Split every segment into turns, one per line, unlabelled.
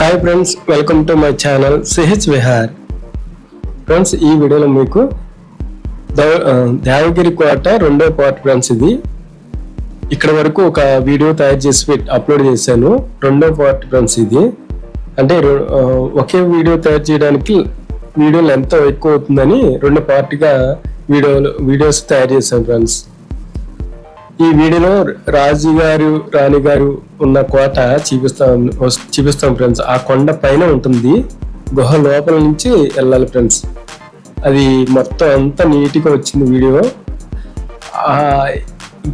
Hi friends welcome to my channel CH Vihar friends ఈ వీడియోలో మీకు దేవగిరి కోట రెండో పార్ట్ ఫ్రెండ్స్ ఇది. ఇక్కడ వరకు ఒక వీడియో తయారు చేసి అప్లోడ్ చేశాను. రెండో పార్ట్ ఫ్రెండ్స్ ఇది. అంటే ఒకే వీడియో తయారు చేయడానికి వీడియోలు ఎంతో ఎక్కువ అవుతుందని రెండు పార్ట్గా వీడియోలు వీడియోస్ తయారు చేశాను ఫ్రెండ్స్ ఈ వీడియోలో రాజు గారు రాణి గారు ఉన్న కోట చూపిస్తాం చూపిస్తాం ఫ్రెండ్స్. ఆ కొండ పైన ఉంటుంది. గుహ లోపల నుంచి వెళ్ళాలి ఫ్రెండ్స్. అది మొత్తం అంతా నీట్గా వచ్చింది వీడియో. ఆ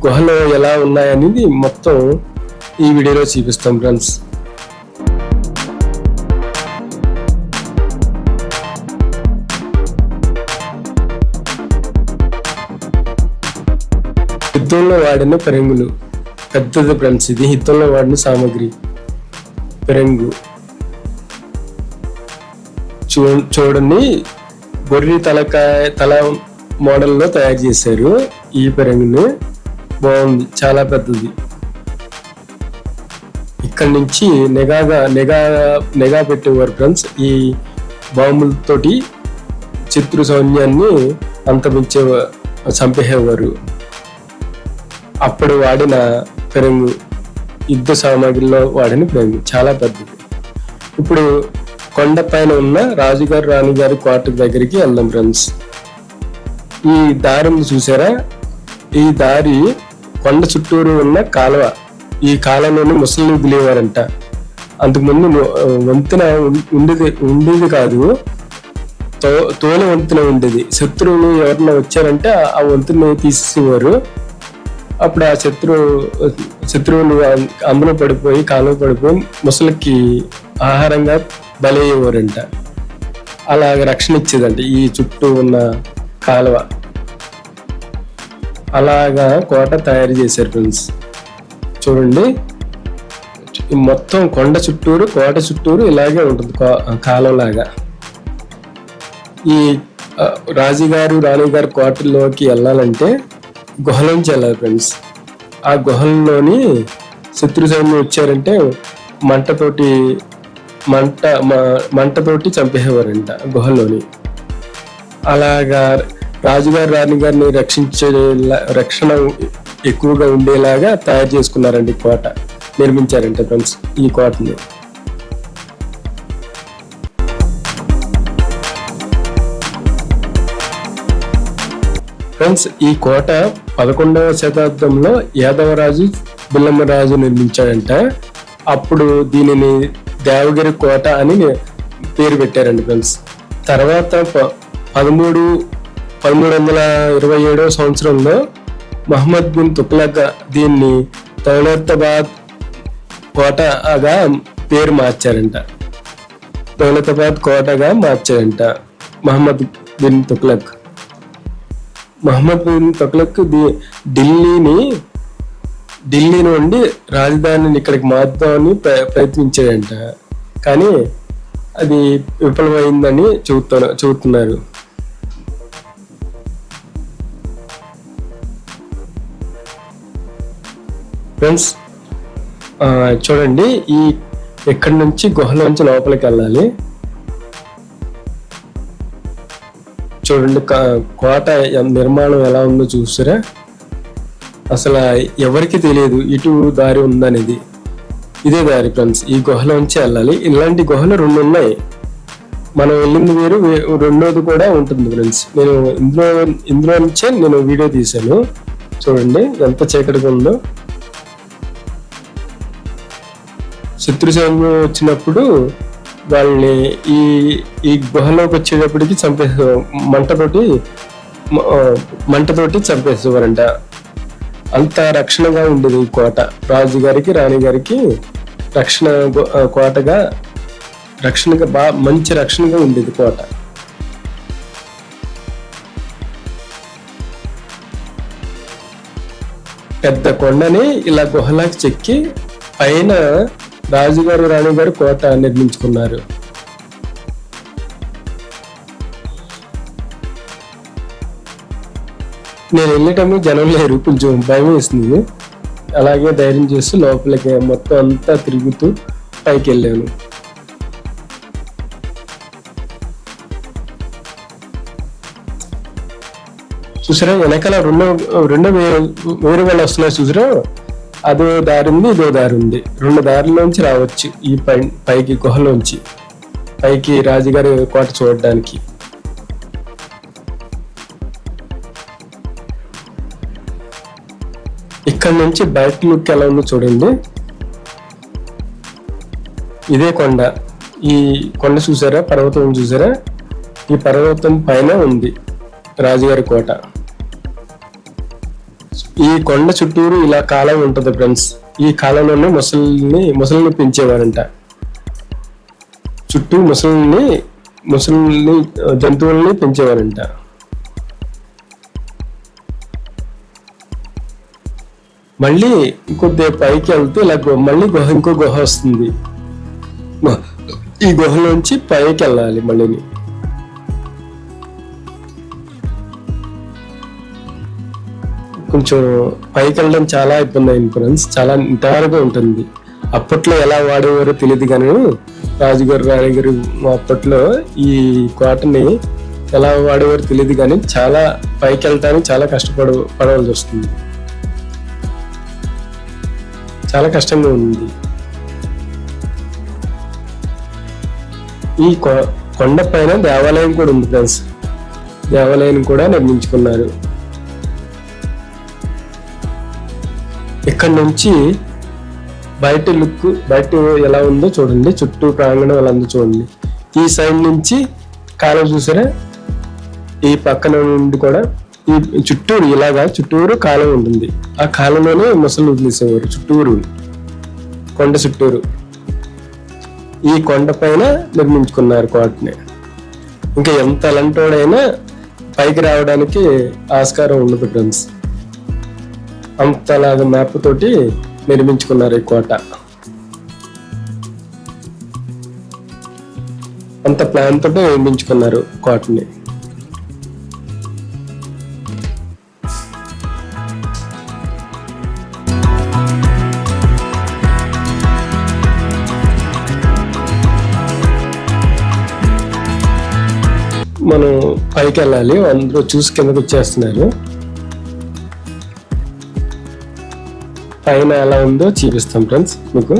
గుహలో ఎలా ఉన్నాయనేది మొత్తం ఈ వీడియోలో చూపిస్తాం ఫ్రెండ్స్. హితంలో వాడిన పెరంగులు. పెద్దది ఫ్రెండ్స్ ఇది హితంలో వాడిన సామాగ్రి. పెరంగు. చూ చూడండి. బొర్రి తలకాయ తల మోడల్లో తయారు చేశారు ఈ పెరంగుని. బాగుంది. చాలా పెద్దది. ఇక్కడ నుంచి నిఘాగా నిఘా నిఘా పెట్టేవారు ఫ్రెండ్స్ ఈ బాంబులతోటి చిత్ర సౌన్యాన్ని అంతమించే చంపేసేవారు అప్పుడు వాడిన పెరుగు యుద్ధ సామాగ్రిలో వాడిన పెరుగు చాలా పెద్దది. ఇప్పుడు కొండ పైన ఉన్న రాజుగారు రాణిగారి కోట దగ్గరికి వెళ్దాం ఫ్రెండ్స్. ఈ దారి చూసారా? ఈ దారి కొండ చుట్టూరు ఉన్న కాలువ. ఈ కాలంలోని ముసలి వదిలేవారంట అంతకుముందు వంతెన ఉండేది ఉండేది కాదు. తో తోలు వంతెన ఉండేది. శత్రువులు ఎవరన్నా వచ్చారంటే ఆ- ఆ వంతెన తీసేసేవారు. అప్పుడు ఆ శత్రువు శత్రువులు అం- పడిపోయి కాలువ పడిపోయి ముసలికి ఆహారంగా బలయ్యేవారంట అలాగ రక్షణ ఇచ్చేదంట ఈ చుట్టూ ఉన్న కాలువ. అలాగా కోట తయారు చేశారు ఫ్రెండ్స్. చూడండి. మొత్తం కొండ చుట్టూరు కోట చుట్టూరు ఇలాగే ఉంటుంది కాలంలాగా ఈ రాజుగారు రాణిగారు కోటలోకి వెళ్ళాలంటే గుహలోంచి వెళ్ళాలి ఫ్రెండ్స్. ఆ గుహల్లోని శత్రు సైన్యం వచ్చారంటే మంటతోటి మంట మంటతోటి చంపేసేవారంట గుహలోని అలాగా రాజుగారు రాణిగారిని రక్షించే రక్షణ ఎక్కువగా ఉండేలాగా తయారు చేసుకున్నారండి కోట నిర్మించారంట ఫ్రెండ్స్ ఈ కోటని. ఫ్రెండ్స్ ఈ కోట పదకొండవ శతాబ్దంలో యాదవరాజు బిల్లమ్మరాజు నిర్మించాడంట. అప్పుడు దీనిని దేవగిరి కోట అని పేరు పెట్టారండి ఫ్రెండ్స్. తర్వాత పదమూడు పదమూడు వందల ఇరవై ఏడవ సంవత్సరంలో మహమ్మద్ బిన్ తుక్లక్ దీన్ని దౌలతాబాద్ కోటగా పేరు మార్చారంట. దౌలతాబాద్ కోటగా మార్చారంట మహమ్మద్ బిన్ తుక్లక్ మహమ్మద్ బిన్ తుగ్లక్ ది- ఢిల్లీని ఢిల్లీ నుండి రాజధానిని ఇక్కడికి మార్చామని ప్ర- ప్రయత్నించాడంట. కానీ అది విఫలమైందని చెబుతున్నా చెబుతున్నారు. ఫ్రెండ్స్ చూడండి ఈ ఇక్కడి నుంచి గుహలోంచి లోపలికి వెళ్ళాలి? చూడండి కోట నిర్మాణం ఎలా ఉందో చూసారా. అసలు ఎవరికి తెలియదు ఇటు దారి ఉందనేది. ఇదే దారి ఫ్రెండ్స్ ఈ గుహలోంచి వెళ్ళాలి. ఇలాంటి గుహలు రెండు ఉన్నాయి. మనం వెళ్ళింది వేరు రెండోది కూడా ఉంటుంది ఫ్రెండ్స్. నేను ఇందులో ఇందులో నుంచే నేను వీడియో తీశాను. చూడండి ఎంత చీకటిగా ఉందో. శత్రు సైన్యం వచ్చినప్పుడు వాళ్ళని ఈ ఈ గుహలోకి వచ్చేటప్పటికి చంపేసే మంటతోటి మంటతోటి చంపేసేవారంట. అంత రక్షణగా ఉండేది ఈ కోట. రాజు గారికి రాణి గారికి రక్షణ కోటగా రక్షణగా బాగా మంచి రక్షణగా ఉండేది కోట. పెద్ద కొండని ఇలా గుహలాకి చెక్కి పైన రాజుగారు రాణిగారు కోట నిర్మించుకున్నారు. నేను వెళ్ళటమే జనం లేరు కొంచెం భయం వేసింది. అలాగే ధైర్యం చేస్తూ లోపలికి మొత్తం అంతా తిరుగుతూ పైకి వెళ్ళాను. చూసారా వెనకాల రెండో రెండో వేరు వేరు వాళ్ళు వస్తున్నారు చూసారా? అదో దారి ఉంది ఇదో దారి ఉంది. రెండు దారిలోంచి రావచ్చు ఈ పై పైకి గుహలోంచి. పైకి రాజుగారి కోట చూడడానికి. ఇక్కడ నుంచి బయట లుక్ ఎలా ఉందో చూడండి. ఇదే కొండ. ఈ కొండ చూసారా? పర్వతం చూసారా? ఈ పర్వతం పైన ఉంది రాజుగారి కోట. ఈ కొండ చుట్టూరు ఇలా కాలం ఉంటుంది ఫ్రెండ్స్ ఈ కాలంలోనే ముసలిని ముసలిని పెంచేవారంట. చుట్టూ ముసలిని ముసలిని జంతువుల్ని పెంచేవారంట. మళ్ళీ ఇంకొద్ది పైకి వెళ్తే ఇలా మళ్ళీ గుహ ఇంకో గుహ వస్తుంది. ఈ గుహలోంచి పైకి వెళ్ళాలి మళ్ళీని. కొంచెం పైకి వెళ్ళడం చాలా ఇబ్బంది అయింది ఫ్రెండ్స్. చాలా నిటారుగా ఉంటుంది. అప్పట్లో ఎలా వాడేవారో తెలియదు కానీ రాజుగారు రాణిగారు అప్పట్లో ఈ కోటని ఎలా వాడేవారో తెలియదు కానీ చాలా పైకి వెళ్ళటానికి చాలా కష్టపడ పడవలసి వస్తుంది. చాలా కష్టంగా ఉంది. ఈ కొండ పైన దేవాలయం కూడా ఉంది ఫ్రెండ్స్. దేవాలయం కూడా నిర్మించుకున్నారు. ఇక్కడ నుంచి బయట లుక్ బయట ఎలా ఉందో చూడండి. చుట్టూ ప్రాంగణం ఎలా ఉందో చూడండి. ఈ సైడ్ నుంచి కాలం చూసారా? ఈ పక్కన నుండి కూడా ఈ చుట్టూరు ఇలాగా చుట్టూరు కాలం ఉంటుంది. ఆ కాలంలోనే ముసలు వదిలేసేవారు చుట్టూరు. కొండ చుట్టూరు. ఈ కొండ పైన నిర్మించుకున్నారు కోటని. ఇంకా ఎంత అలాంటోడైనా పైకి రావడానికి ఆస్కారం ఉండదు ఫ్రెండ్స్. అంతలాగా మ్యాప్ తోటి నిర్మించుకున్నారు ఈ కోట. అంత ప్లాన్ తోటి నిర్మించుకున్నారు కోటని. మనం పైకి వెళ్ళాలి అందరూ చూసి కిందకు వచ్చేస్తున్నారు. పైన ఎలా ఉందో చూపిస్తాం ఫ్రెండ్స్ మీకు.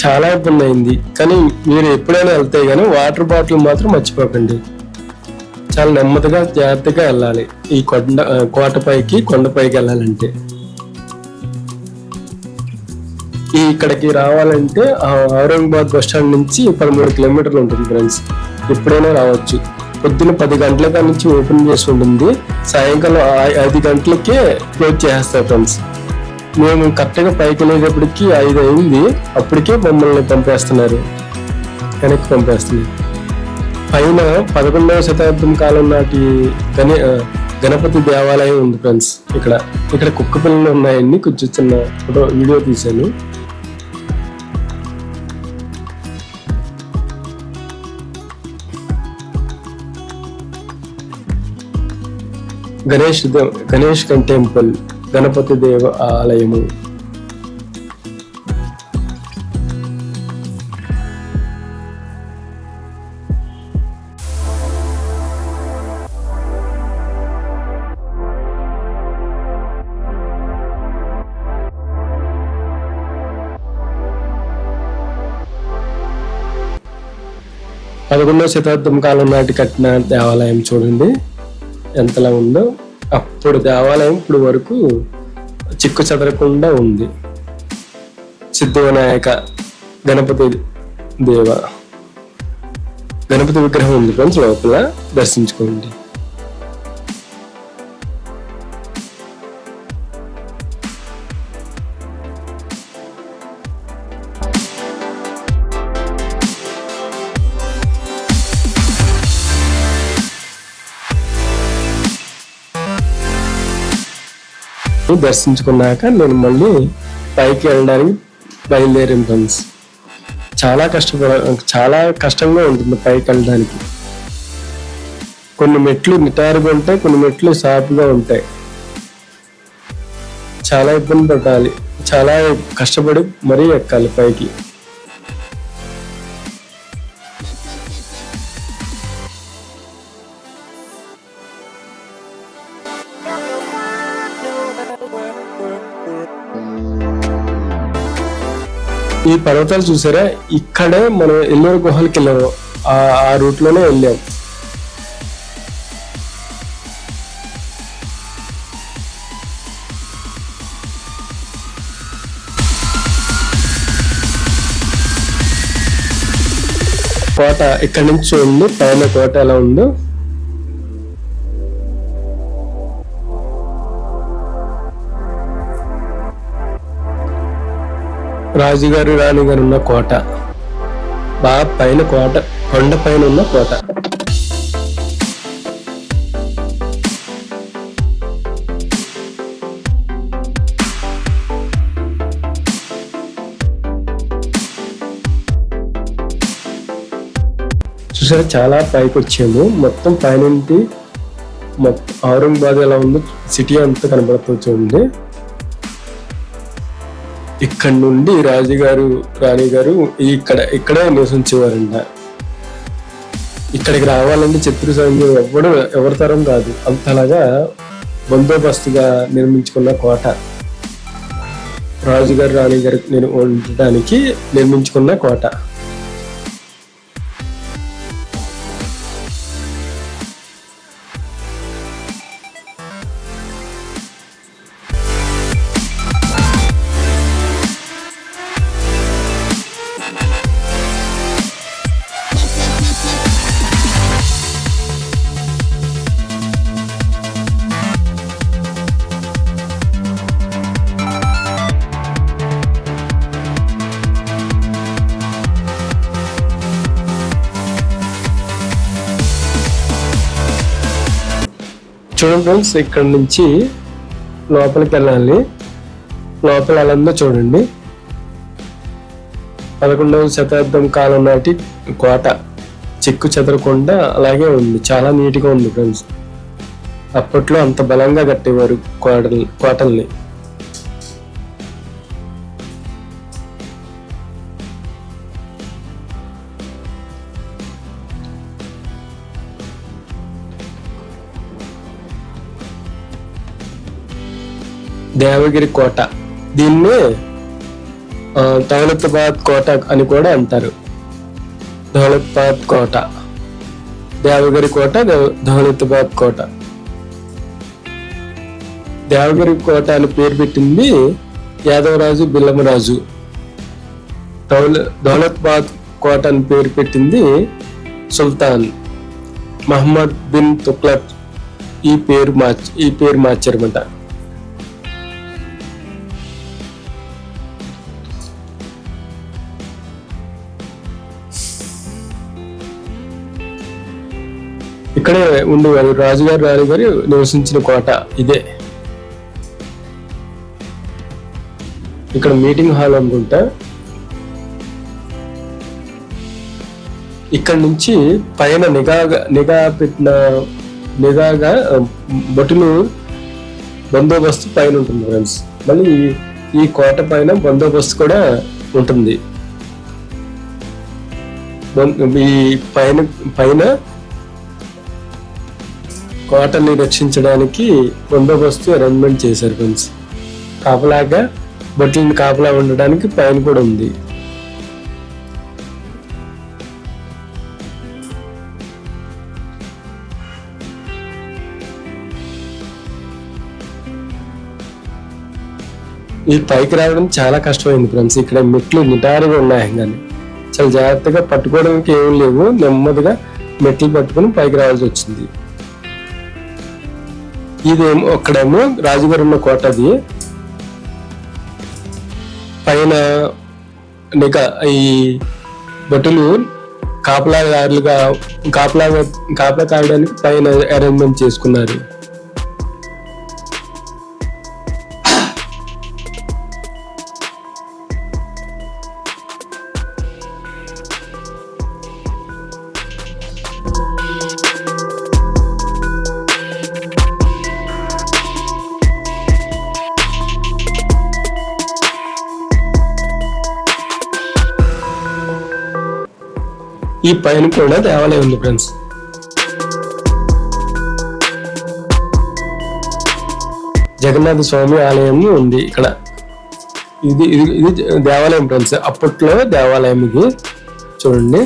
చాలా ఇబ్బంది అయింది కానీ మీరు ఎప్పుడైనా వెళ్తే కానీ వాటర్ బాటిల్ మాత్రం మర్చిపోకండి. చాలా నెమ్మదిగా జాగ్రత్తగా వెళ్ళాలి. ఈ కొండ కోటపైకి కొండపైకి వెళ్ళాలంటే. ఈ ఇక్కడికి రావాలంటే ఔరంగాబాద్ బస్ స్టాండ్ నుంచి పదమూడు కిలోమీటర్లు ఉంటుంది ఫ్రెండ్స్. ఎప్పుడైనా రావచ్చు. పొద్దున పది గంటల నుంచి ఓపెన్ చేసి ఉంటుంది సాయంకాలం ఐదు గంటలకే క్లోజ్ చేస్తారు ఫ్రెండ్స్. మేము కరెక్ట్గా పైకి వెళ్ళేటప్పటికి ఐదు అయింది. అప్పటికే మమ్మల్ని పంపేస్తున్నారు. వెనక్కి పంపేస్తున్నారు. పైన పదకొండవ శతాబ్దం కాలం నాటి గణే గణపతి దేవాలయం ఉంది ఫ్రెండ్స్. ఇక్కడ ఇక్కడ కుక్క పిల్లలు ఉన్నాయండి కొంచెం చిన్న ఫోటో వీడియో తీశాను. గణేష్ గణేష్ టెంపుల్ గణపతి దేవ ఆలయము. పదకొండవ శతాబ్దం కాలం నాటి కట్టిన దేవాలయం చూడండి. ఎంతలా ఉందో అప్పుడు దేవాలయం ఇప్పుడు వరకు చిక్కు చెదరకుండా ఉంది. సిద్ధివినాయక గణపతి దేవ. గణపతి విగ్రహం ఉంది ఫ్రెండ్స్ లోపల. దర్శించుకోండి. దర్శించుకున్నాక నేను మళ్ళీ పైకి వెళ్ళడానికి బయలుదేరిన ఫ్రెండ్స్. చాలా కష్టపడ చాలా కష్టంగా ఉంటుంది పైకి వెళ్ళడానికి. కొన్ని మెట్లు నిటారుగా ఉంటాయి కొన్ని మెట్లు సాపుగా ఉంటాయి. చాలా ఇబ్బంది పడాలి. చాలా కష్టపడి మరీ ఎక్కాలి పైకి. ఈ పర్వతాలు చూసారా? ఇక్కడే మనం ఎల్లూరు గుహలకి వెళ్ళాము. ఆ ఆ రూట్లోనే వెళ్ళాం. కోట ఇక్కడ నుంచి చూడండి పైన కోట ఎలా ఉందో. రాజుగారు రాణిగారు ఉన్న కోట. బాగా పైన కోట కొండ పైన ఉన్న కోట. చూసారా చాలా పైకి వచ్చాము. మొత్తం పైనుండి మొత్తం ఔరంగాబాద్ ఎలా ఉందో సిటీ అంతా కనబడుతూ ఉంది. ఇక్కడ నుండి రాజుగారు రాణి గారు ఇక్కడ ఇక్కడే నివసించేవారంట ఇక్కడికి రావాలంటే శత్రు సైన్యం ఎవ్వడు ఎవరి తరం కాదు. అంతలాగా బందోబస్తుగా నిర్మించుకున్న కోట. రాజుగారు రాణి గారు నేను ఉండటానికి నిర్మించుకున్న కోట. చూడండి ఫ్రెండ్స్ ఇక్కడ నుంచి లోపలికి వెళ్ళాలి. లోపల ఎలా ఉందో చూడండి. పదకొండవ శతాబ్దం కాలం నాటి కోట చెక్కు చెదరకుండా అలాగే ఉంది. చాలా నీట్గా ఉంది ఫ్రెండ్స్. అప్పట్లో అంత బలంగా కట్టేవారు కోటల్ని కోటల్ని. దేవగిరి కోట. దీన్ని ఆ, దౌలతాబాద్ కోట అని కూడా అంటారు. దౌలతాబాద్ కోట. దేవగిరి కోట దౌ- దౌలతాబాద్ కోట. దేవగిరి కోట అని పేరు పెట్టింది యాదవరాజు బిల్లమరాజు. దౌల దౌలతాబాద్ కోట అని పేరు పెట్టింది సుల్తాన్. మహమ్మద్ బిన్ తుక్లక్ ఈ పేరు మార్చి ఈ పేరు మార్చారన్నమాట. ఇక్కడే ఉండేవారు రాజుగారు రాణిగారు నివసించిన కోట ఇదే. ఇక్కడ మీటింగ్ హాల్ అనుకుంటా. ఇక్కడ నుంచి పైన నిఘా నిఘా పెట్టిన నిఘాగా ఆ, భటులు బందోబస్తు పైన ఉంటుంది ఫ్రెండ్స్. మళ్ళీ ఈ- కోట పైన బందోబస్తు కూడా ఉంటుంది. ఈ పైన పైన కోటని రక్షించడానికి బందోబస్తు అరేంజ్మెంట్ చేశారు ఫ్రెండ్స్. కాపలాగా బొట్లను కాపలా ఉండడానికి పైన కూడా ఉంది. ఈ పైకి రావడం చాలా కష్టమైంది ఫ్రెండ్స్. ఇక్కడ మెట్లు నిటారుగా ఉన్నాయి కానీ చాలా జాగ్రత్తగా పట్టుకోవడానికి ఏం లేవు. నెమ్మదిగా మెట్లు పట్టుకొని పైకి రావాల్సి వచ్చింది. ఇదేమో అక్కడేమో రాజుగారు ఉన్న కోట అది పైన ఈ భటులు కాపలాదారులుగా కాపలా కాపలా కాయడానికి పైన అరేంజ్మెంట్ చేసుకున్నారు. ఈ పైన కూడా దేవాలయం ఉంది ఫ్రెండ్స్. జగన్నాథ స్వామి ఆలయం ఉంది ఇక్కడ. ఇది ఇది ఇది దేవాలయం ఫ్రెండ్స్. అప్పట్లో దేవాలయం ఇది. చూడండి.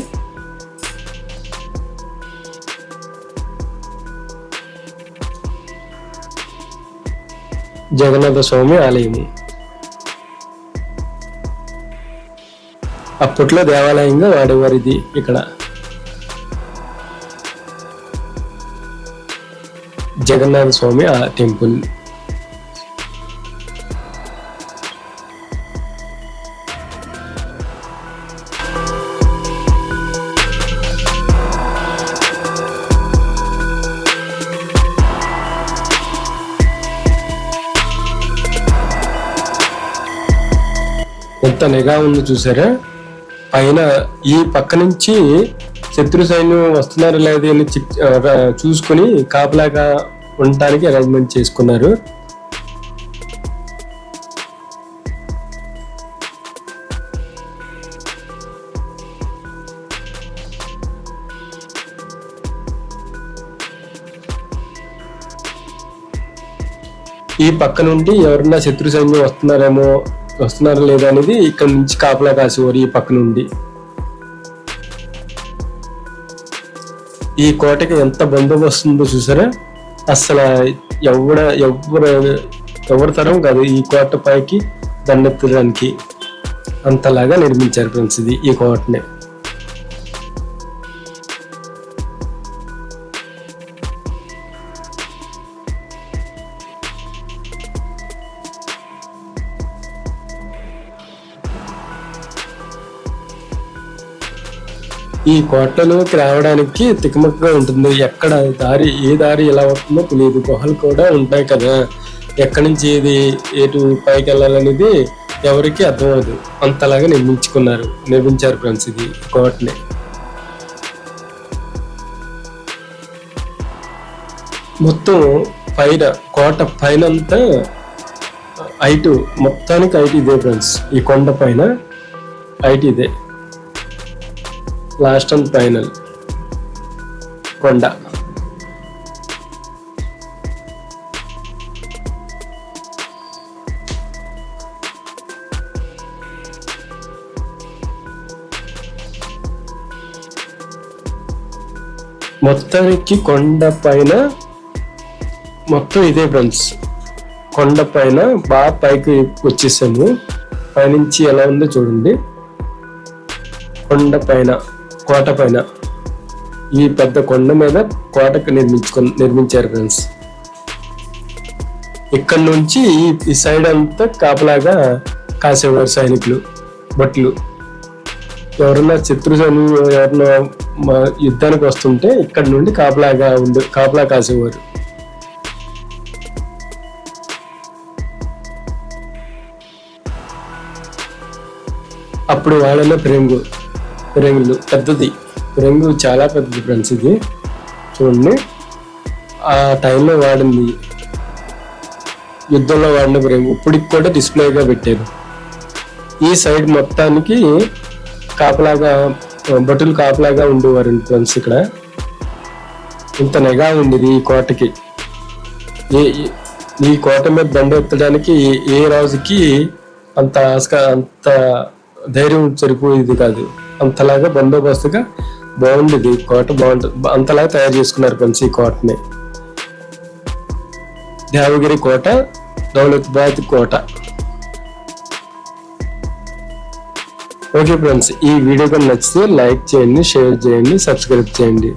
జగన్నాథ స్వామి ఆలయము. అప్పట్లో దేవాలయంగా వాడేవారు ఇది ఇక్కడ. జగన్నాథ స్వామి ఆ టెంపుల్. ఎంత నిఘా ఉంది చూసారా? పైన ఈ పక్క నుంచి శత్రు సైన్యం వస్తున్నారా లేదా అని చూసుకుని కాపలాగా ఉండటానికి అరేంజ్మెంట్ చేసుకున్నారు. ఈ పక్క నుండి ఎవరన్నా శత్రు సైన్యం వస్తున్నారేమో వస్తున్నారా లేదా అనేది ఇక్కడ నుంచి కాపలా కాసేవారు ఈ పక్క నుండి. ఈ కోటకి ఎంత బందోబస్తు ఉందో చూసారా? అసలు ఎవడ ఎవరు ఎవరి తరం కాదు ఈ కోట పైకి దండెత్తడానికి. అంతలాగా నిర్మించారు ఫ్రెండ్స్ ఇది ఈ కోటనే. ఈ కోటలోకి రావడానికి తికమకగా ఉంటుంది. ఎక్కడ దారి ఏ దారి ఎలా వస్తుందో తెలియదు. గుహలు కూడా ఉంటాయి కదా. ఎక్కడి నుంచి ఏది ఎటు పైకి వెళ్ళాలనేది ఎవరికి అర్థమవుదు అంతలాగా నిర్మించుకున్నారు. నిర్మించారు ఫ్రెండ్స్ ఇది కోటని. మొత్తం పైన కోట పైన అంతా ఐటు మొత్తానికి ఐటీ ఇదే ఫ్రెండ్స్. ఈ కొండ పైన ఐటీ ఇదే. Last and final. కొండ. మొత్తానికి కొండ పైన మొత్తం ఇదే ఫ్రెండ్స్ కొండ పైన బాగా పైకి వచ్చేసాము. పైనుంచి ఎలా ఉందో చూడండి. కొండ పైన. కోట పైన. ఈ పెద్ద కొండ మీద కోటకు నిర్మించుకు నిర్మించారు ఫ్రెండ్స్. ఇక్కడ నుంచి ఈ సైడ్ అంతా కాపలాగా కాసేవారు సైనికులు బట్లు ఎవరన్నా శత్రు సైనికులు ఎవరన్నా యుద్ధానికి వస్తుంటే ఇక్కడ నుండి కాపలాగా ఉండే కాపలా కాసేవారు. అప్పుడు వాళ్ళలో ప్రేంగు రంగులు పెద్దది. రంగు చాలా పెద్దది ఫ్రెండ్స్ ఇది. చూడండి. ఆ టైంలో వాడింది. యుద్ధంలో వాడిన రంగు. ఇప్పటికి కూడా డిస్ప్లేగా పెట్టారు ఈ సైడ్ మొత్తానికి కాపలాగా బటులు కాపలాగా ఉండేవారు ఫ్రెండ్స్ ఇక్కడ. ఇంత నెగా ఉండేది ఈ కోటకి. ఏ ఈ కోట మీద దండ ఎత్తడానికి ఏ రాజుకి అంత అంత ధైర్యం సరిపోయేది కాదు. అంతలాగా బందోబస్తుగా బాగుండేది కోట బాగుంటుంది అంతలాగా తయారు చేసుకున్నారు ఫ్రెండ్స్ ఈ కోటని. దేవగిరి కోట దౌలత్బాద్ కోట. ఓకే ఫ్రెండ్స్ ఈ వీడియో కానీ నచ్చితే లైక్ చేయండి షేర్ చేయండి సబ్స్క్రైబ్ చేయండి.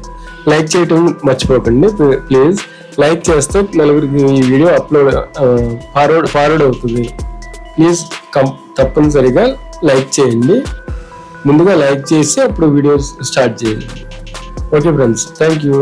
లైక్ చేయటం మర్చిపోకండి ప్లీజ్. లైక్ చేస్తే నలుగురికి ఈ వీడియో అప్లోడ్ ఫార్వర్డ్ ఫార్వర్డ్ అవుతుంది. ప్లీజ్ కం తప్పనిసరిగా లైక్ చేయండి. ముందుగా లైక్ చేసి అప్పుడు వీడియోస్ స్టార్ట్ చేయండి. Okay friends thank you.